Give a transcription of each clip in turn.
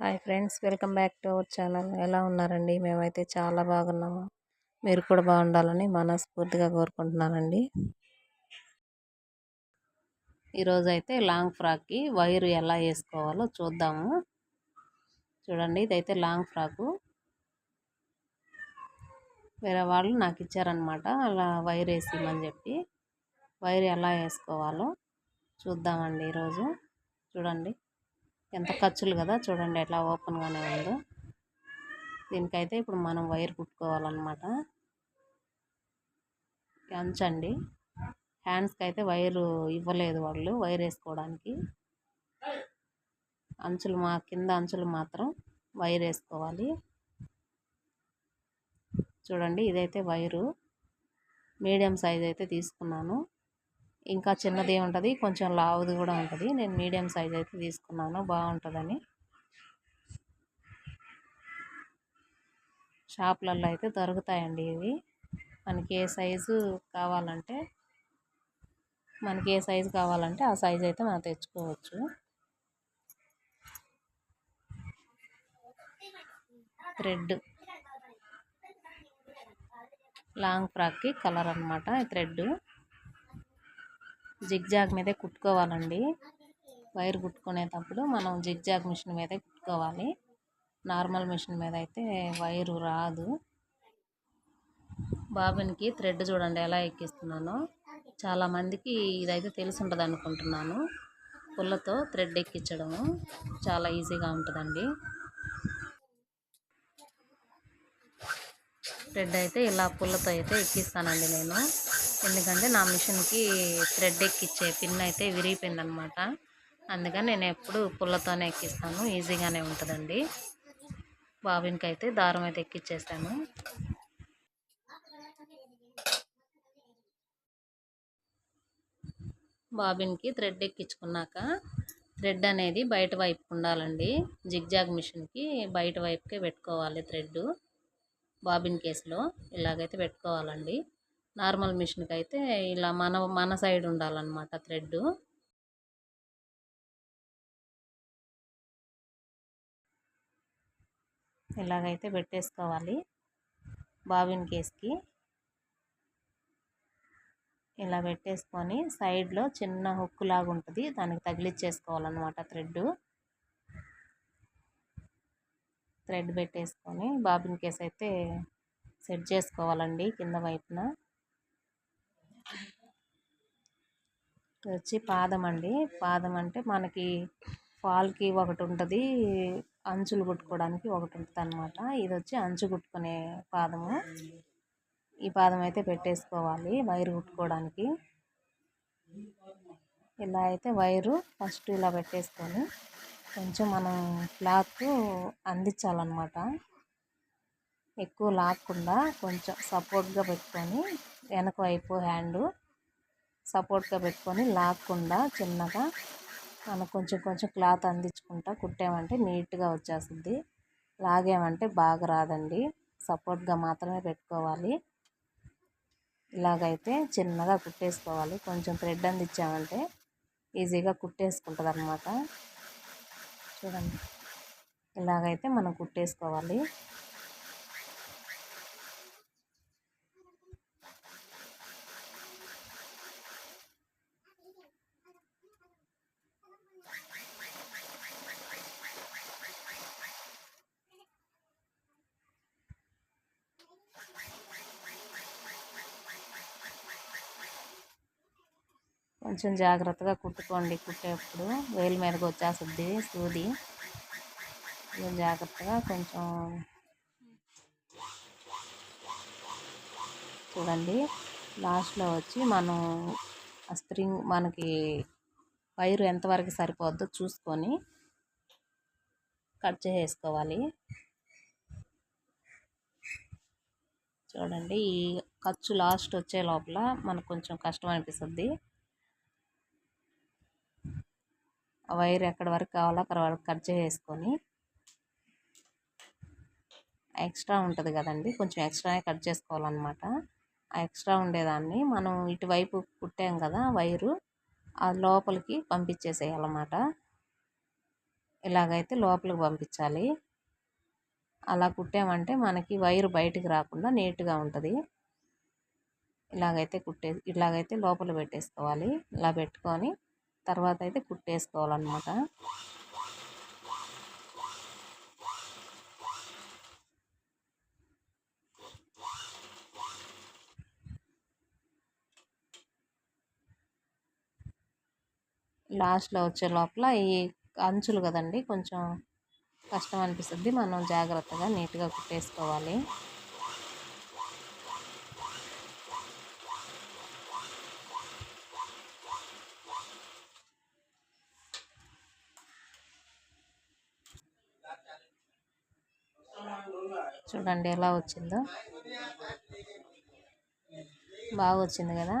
Hi friends welcome back to our channel. ఎలా ఉన్నారండి? మేమైతే చాలా బాగున్నాము. మీరు కూడా బాగుండాలని మనస్ఫూర్తిగా కోరుకుంటున్నానండి. ఈరోజు అయితే లాంగ్ ఫ్రాక్కి వైరు ఎలా వేసుకోవాలో చూద్దాము. చూడండి ఇదైతే లాంగ్ ఫ్రాకు. వేరే వాళ్ళు నాకు ఇచ్చారనమాట అలా వైర్ వేసిమని చెప్పి. వైర్ ఎలా వేసుకోవాలో చూద్దామండి ఈరోజు. చూడండి. ఎంత ఖర్చులు కదా చూడండి ఎట్లా ఓపెన్గానే ఉందో. దీనికైతే ఇప్పుడు మనం వైర్ కుట్టుకోవాలన్నమాట. అంచండి హ్యాండ్స్కి అయితే వైరు ఇవ్వలేదు వాళ్ళు వైర్ వేసుకోవడానికి. అంచులు మా కింద అంచులు మాత్రం వైర్ వేసుకోవాలి. చూడండి ఇదైతే వైరు. మీడియం సైజ్ అయితే తీసుకున్నాను. ఇంకా చిన్నది ఉంటుంది కొంచెం లావుది కూడా ఉంటుంది. నేను మీడియం సైజ్ అయితే తీసుకున్నాను బాగుంటుందని. షాప్లలో అయితే దొరుకుతాయండి ఇవి. మనకి ఏ సైజు కావాలంటే మనకి ఏ సైజు కావాలంటే ఆ సైజు అయితే మనం తెచ్చుకోవచ్చు. థ్రెడ్. లాంగ్ ఫ్రాక్కి కలర్ అనమాట థ్రెడ్ జిగ్జాగ్ మీదే కుట్టుకోవాలండి. వైర్ కుట్టుకునేటప్పుడు మనం జిగ్జాగ్ మిషన్ మీదే కుట్టుకోవాలి. నార్మల్ మిషన్ మీద అయితే వైరు రాదు. బాబునికి థ్రెడ్ చూడండి ఎలా ఎక్కిస్తున్నానో. చాలామందికి ఇదైతే తెలిసి ఉంటుంది అనుకుంటున్నాను పుల్లతో థ్రెడ్ ఎక్కించడము చాలా ఈజీగా ఉంటుందండి. థ్రెడ్ అయితే ఇలా పుల్లతో అయితే ఎక్కిస్తానండి నేను. ఎందుకంటే నా మిషన్కి థ్రెడ్ ఎక్కిచ్చే పిన్ అయితే విరిగిపోయిందనమాట. అందుకని నేను ఎప్పుడు పుల్లతోనే ఎక్కిస్తాను ఈజీగానే ఉంటుందండి. బాబిన్కి అయితే దారం అయితే ఎక్కిచ్చేసాను. బాబిన్కి థ్రెడ్ ఎక్కించుకున్నాక థ్రెడ్ అనేది బయట వైపు ఉండాలండి. జిగ్జాగ్ మిషన్కి బయట వైపుకే పెట్టుకోవాలి థ్రెడ్ బాబిన్ కేసులో ఇలాగైతే పెట్టుకోవాలండి. నార్మల్ మిషన్కి అయితే ఇలా మన మన సైడ్ ఉండాలన్నమాట థ్రెడ్ ఇలాగైతే పెట్టేసుకోవాలి బాబిన్ కేస్కి. ఇలా పెట్టేసుకొని సైడ్లో చిన్న హుక్కు లాగా ఉంటుంది దానికి తగిలిచ్చేసుకోవాలన్నమాట థ్రెడ్ థ్రెడ్ పెట్టేసుకొని బాబిన్ కేస్ అయితే సెట్ చేసుకోవాలండి కింద వైపున. వచ్చి పాదం అండి. పాదం అంటే మనకి ఫాల్కి ఒకటి ఉంటుంది. అంచులు కుట్టుకోవడానికి ఒకటి ఉంటుంది అనమాట ఇది వచ్చి అంచు కుట్టుకునే పాదము. ఈ పాదం అయితే పెట్టేసుకోవాలి వైరు కుట్టుకోవడానికి. ఇలా అయితే వైరు ఫస్ట్ ఇలా పెట్టేసుకొని కొంచెం మనం క్లాత్ అందించాలన్నమాట. ఎక్కువ లాక్కుండా కొంచెం సపోర్ట్గా పెట్టుకొని వెనక వైపు హ్యాండు సపోర్ట్గా పెట్టుకొని లాక్కుండా చిన్నగా మనం కొంచెం కొంచెం క్లాత్ అందించుకుంటా కుట్టామంటే నీట్గా వచ్చేస్తుంది. లాగామంటే బాగా రాదండి. సపోర్ట్గా మాత్రమే పెట్టుకోవాలి. ఇలాగైతే చిన్నగా కుట్టేసుకోవాలి. కొంచెం థ్రెడ్ అందించామంటే ఈజీగా కుట్టేసుకుంటుంది అనమాట చూడండి. ఇలాగైతే మనం కుట్టేసుకోవాలి. కొంచెం జాగ్రత్తగా కుట్టుకోండి. కుట్టేప్పుడు వేలు మీదకి వచ్చేస్తుంది సూది. జాగ్రత్తగా కొంచెం చూడండి. లాస్ట్లో వచ్చి మనం ఆ స్ప్రింగ్ మనకి వైరు ఎంతవరకు సరిపోద్దో చూసుకొని కట్ చేసేసుకోవాలి. చూడండి ఈ ఖర్చు లాస్ట్ వచ్చే లోపల మనకు కొంచెం కష్టం అనిపిస్తుంది ఆ వైర్ ఎక్కడి వరకు కావాలో అక్కడ వరకు కట్ చేసుకొని ఎక్స్ట్రా ఉంటుంది కదండి కొంచెం ఎక్స్ట్రానే కట్ చేసుకోవాలన్నమాట. ఆ ఎక్స్ట్రా ఉండేదాన్ని మనం ఇటువైపు కుట్టాం కదా వైరు ఆ లోపలికి పంపించేసేయాలన్నమాట. ఇలాగైతే లోపలికి పంపించాలి. అలా కుట్టామంటే మనకి వైరు బయటికి రాకుండా నీట్గా ఉంటుంది. ఇలాగైతే కుట్టే ఇలాగైతే లోపల పెట్టేసుకోవాలి. ఇలా పెట్టుకొని తర్వాత అయితే కుట్టేసుకోవాలన్నమాట. లాస్ట్లో వచ్చే లోపల ఈ అంచులు కదండి కొంచెం కష్టం అనిపిస్తుంది. మనం జాగ్రత్తగా నీట్గా కుట్టేసుకోవాలి. చూడండి ఎలా వచ్చిందో. బాగా వచ్చింది కదా.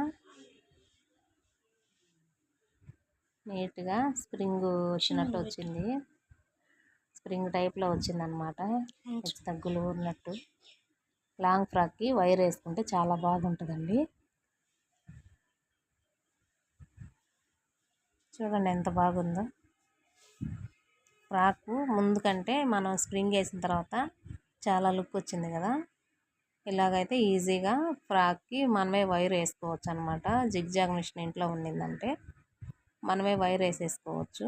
నీట్గా స్ప్రింగ్ వచ్చినట్టు వచ్చింది. స్ప్రింగ్ టైప్లో వచ్చిందనమాట తగ్గులు ఉన్నట్టు. లాంగ్ ఫ్రాక్కి వైర్ వేసుకుంటే చాలా బాగుంటుందండి. చూడండి ఎంత బాగుందో. ఫ్రాక్ ముందు కంటే మనం స్ప్రింగ్ వేసిన తర్వాత చాలా లుక్ వచ్చింది కదా. ఇలాగైతే ఈజీగా ఫ్రాక్కి మనమే వైర్ వేసుకోవచ్చు అనమాట జిగ్జాగ్ మిషన్ ఇంట్లో ఉండిందంటే మనమే వైర్ వేసేసుకోవచ్చు.